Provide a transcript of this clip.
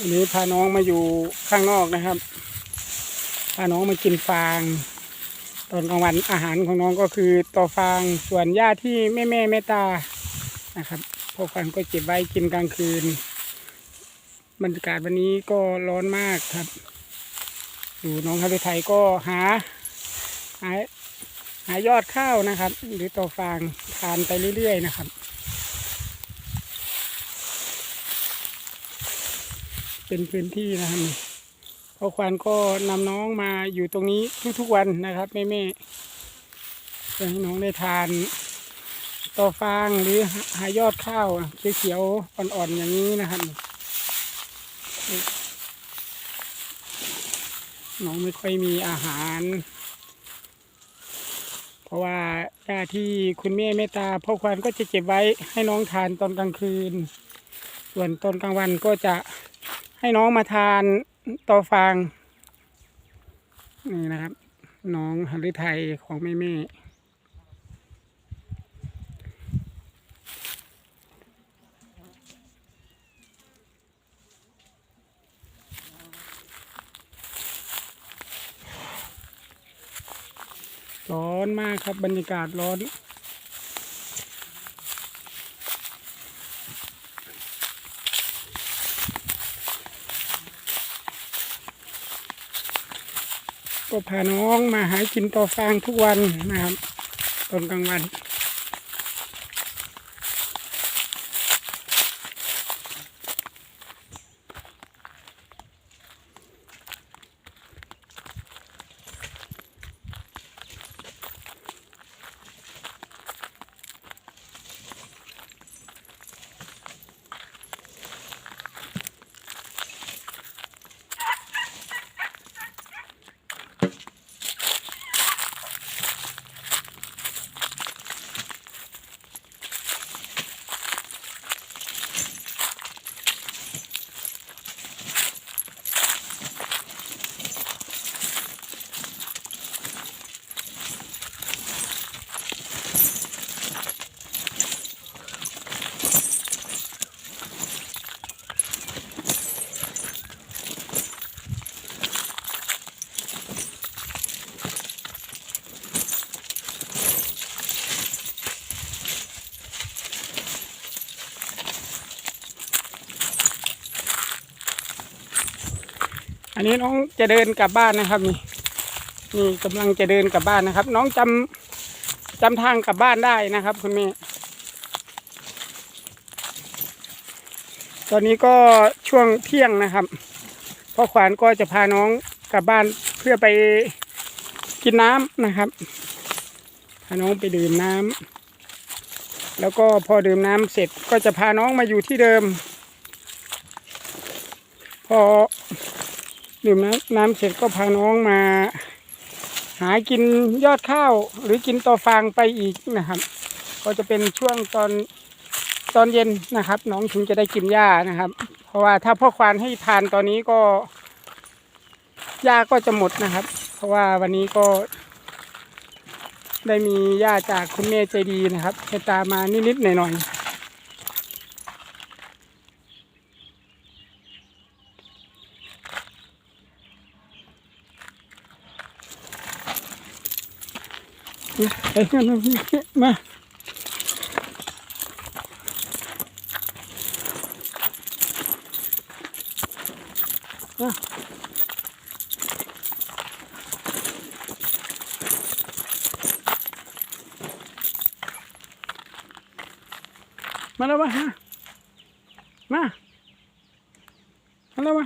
วันนี้พาน้องมาอยู่ข้างนอกนะครับ พาน้องมากินฟาง ตอนกลางวันอาหารของน้องก็คือต่อฟางส่วนหญ้าที่แม่แม่แม่ตานะครับพวกฟันก็เก็บไว้กินกลางคืน บรรยากาศวันนี้ก็ร้อนมากครับดูน้องฮารุไทยก็หาหาหายอดข้าวนะครับ หรือต่อฟางทานไปเรื่อยๆนะครับ เป็นพื้นที่นะครับพ่อควานก็นำน้องมาอยู่ตรงนี้ทุกๆวันนะครับแม่แม่ๆเพื่อให้น้องได้ทานต่อฟางหรือหายอดข้าวเขียวๆอ่อนๆอย่างนี้นะครับน้องไม่ค่อยมีอาหาร เพราะว่าหญ้าที่คุณแม่เมตตาพ่อควานก็จะเก็บไว้ให้น้องทานตอนกลางคืน ส่วนตอนกลางวันก็จะ ให้น้องมาทานต่อฟาง นี่นะครับ น้องหฤทัยของแม่แม่ร้อนมากครับบรรยากาศร้อน ก็พาน้องมาหากินต่อฟางทุกวันนะครับ ตอนกลางวัน อันนี้น้องจะเดินกลับบ้านนะครับนี่นี่กำลังจะเดินกลับบ้านนะครับ น้องจำจำทางกลับบ้านได้นะครับ คุณแม่ตอนนี้ก็ช่วงเที่ยงนะครับพ่อขวานก็จะพาน้องกลับบ้านเพื่อไปกินน้ำนะครับพาน้องไปดื่มน้ำแล้วก็พอดื่มน้ำเสร็จก็จะพาน้องมาอยู่ที่เดิม พอ ดื่มน้ำน้ำเสร็จก็พาน้องมา หากินยอดข้าว หรือกินต่อฟางไปอีกนะครับ ก็จะเป็นช่วงตอนตอนเย็นนะครับ น้องถึงจะได้กินหญ้านะครับ เพราะว่าถ้าพ่อควานให้ทานตอนนี้ก็หญ้าก็จะหมดนะครับ เพราะว่าวันนี้ก็ ได้มีหญ้าจากคุณแม่ใจดีนะครับให้ตามมานิดๆหน่อยๆ ไอ้นั่นนะพี่ มามามาแล้วมาฮะมามาแล้วมา